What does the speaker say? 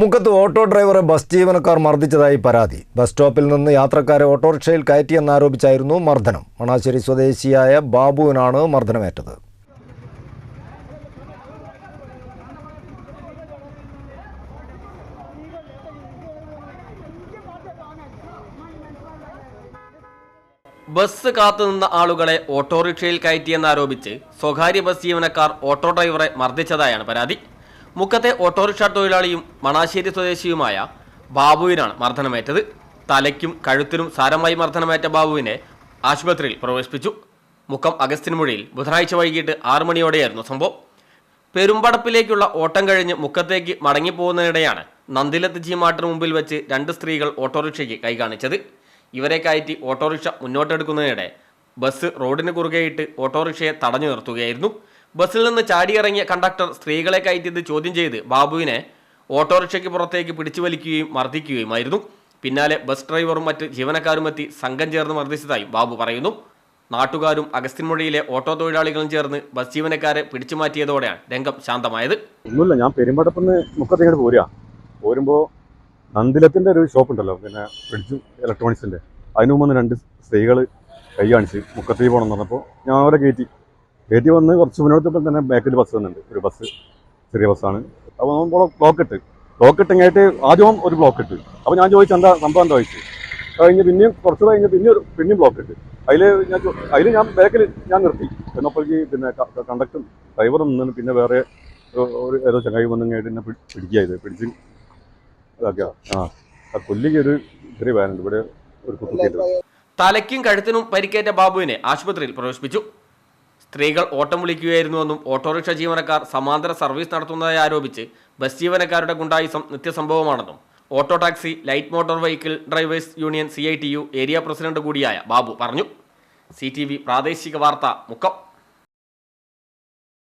മുക്കത്ത് ഓട്ടോ ഡ്രൈവറെ ബസ് ജീവനക്കാർ മർദ്ദിച്ചതായി പരാതി. ബസ് സ്റ്റോപ്പിൽ നിന്ന് യാത്രക്കാരെ ഓട്ടോറിക്ഷയിൽ കയറ്റിയെന്നാരോപിച്ചായിരുന്നു മർദ്ദനം. മണാശ്ശേരി സ്വദേശിയായ ബാബുവിനാണ് മർദ്ദനമേറ്റത്. ബസ് കാത്തുനിന്ന ആളുകളെ ഓട്ടോറിക്ഷയിൽ കയറ്റിയെന്നാരോപിച്ച് സ്വകാര്യ ബസ് ജീവനക്കാർ ഓട്ടോ ഡ്രൈവറെ മർദ്ദിച്ചതായാണ് പരാതി. മുക്കത്തെ ഓട്ടോറിക്ഷ തൊഴിലാളിയും മണാശ്ശേരി സ്വദേശിയുമായ ബാബുവിനാണ് മർദ്ദനമേറ്റത്. തലയ്ക്കും കഴുത്തിനും സാരമായി മർദ്ദനമേറ്റ ബാബുവിനെ ആശുപത്രിയിൽ പ്രവേശിപ്പിച്ചു. മുക്കം അഗസ്റ്റിൻമുഴിയിൽ ബുധനാഴ്ച വൈകിട്ട് ആറു മണിയോടെയായിരുന്നു സംഭവം. പെരുമ്പടപ്പിലേക്കുള്ള ഓട്ടം കഴിഞ്ഞ് മുക്കത്തേക്ക് മടങ്ങിപ്പോകുന്നതിനിടെയാണ് നന്ദിലത്ത് ജീമാട്ടിന് മുമ്പിൽ വെച്ച് രണ്ട് സ്ത്രീകൾ ഓട്ടോറിക്ഷയ്ക്ക് കൈ കാണിച്ചത് ഇവരെ കയറ്റി ഓട്ടോറിക്ഷ മുന്നോട്ടെടുക്കുന്നതിനിടെ ബസ് റോഡിന് കുറുകെയിട്ട് ഓട്ടോറിക്ഷയെ തടഞ്ഞു നിർത്തുകയായിരുന്നു. ബസ്സിൽ നിന്ന് ചാടിയിറങ്ങിയ കണ്ടക്ടർ സ്ത്രീകളെ കയറ്റിയത് ചോദ്യം ചെയ്ത് ബാബുവിനെ ഓട്ടോറിക്ഷയ്ക്ക് പുറത്തേക്ക് പിടിച്ചു വലിക്കുകയും മർദ്ദിക്കുകയുമായിരുന്നു. പിന്നാലെ ബസ് ഡ്രൈവറും മറ്റ് ജീവനക്കാരും എത്തി സംഘം ചേർന്ന് മർദ്ദിച്ചതായും ബാബു പറയുന്നു. നാട്ടുകാരും അഗസ്ത്യൻമൊഴിയിലെ ഓട്ടോ തൊഴിലാളികളും ചേർന്ന് ബസ് ജീവനക്കാരെ പിടിച്ചു മാറ്റിയതോടെയാണ് രംഗം ശാന്തമായത്. ഒന്നുമില്ല ഞാൻ പെരുമ്പടപ്പിന്ന് മുക്കത്തേക്ക് പോരുക പോരുമ്പോൾ നന്ദിലത്തിന്റെ ഒരു ഷോപ്പ് ഉണ്ടല്ലോ പിന്നെ ഫ്രിഡ്ജും ഇലക്ട്രോണിക്സിന്റെ അതിനു മുമ്പ് രണ്ട് സ്ത്രീകൾ കൈ കാണിച്ച് മുക്കത്തേക്ക് പോകണം എന്ന് പറഞ്ഞപ്പോൾ ഞാൻ അവരെ കയറ്റി. കയറ്റി വന്ന് കുറച്ച് മുന്നോട്ടപ്പോൾ തന്നെ ബാക്കിൽ ബസ് വന്നിട്ടുണ്ട്. ഒരു ബസ് ചെറിയ ബസ്സാണ് അപ്പോൾ നമ്മൾ ബ്ലോക്ക് ഇട്ട്. ബ്ലോക്ക് ഇട്ടെങ്കിട്ട് ആദ്യം ഒരു ബ്ലോക്ക് ഇട്ട്. അപ്പോൾ ഞാൻ ചോദിച്ചു എന്താ സംഭവം എന്താ ചോദിച്ചു? കഴിഞ്ഞ് പിന്നെയും കുറച്ച് കഴിഞ്ഞ് പിന്നെ ഒരു പിന്നെയും ബ്ലോക്ക് ഇട്ട്. അതിൽ ഞാൻ അതിൽ ഞാൻ ബാക്കിൽ ഞാൻ നിർത്തി. എന്നപ്പോഴേക്ക് പിന്നെ കണ്ടക്ടറും ഡ്രൈവറും നിന്ന് പിന്നെ വേറെ ഒരു- ഏതോ ചങ്ങായി വന്നിങ്ങായിട്ട് എന്നെ പിടി- പിടിക്കുക പിടിച്ച് ഇതാക്കുക ആ കൊല്ലിക്ക് ഒരു ചെറിയ വേനുണ്ട് ഇവിടെ ഒരു കുട്ടി തലയ്ക്കും കഴുത്തിനും പരിക്കേറ്റ ബാബുവിനെ ആശുപത്രിയിൽ പ്രവേശിപ്പിച്ചു. സ്ത്രീകൾ ഓട്ടം വിളിക്കുകയായിരുന്നുവെന്നും ഓട്ടോറിക്ഷ ജീവനക്കാർ സമാന്തര സർവീസ് നടത്തുന്നതായി ആരോപിച്ച് ബസ് ജീവനക്കാരുടെ ഗുണ്ടായിസം നിത്യസംഭവമാണെന്നും auto taxi light motor vehicle drivers union C area president കൂടിയായ ബാബു പറഞ്ഞു. സി പ്രാദേശിക വാർത്ത മുക്കം.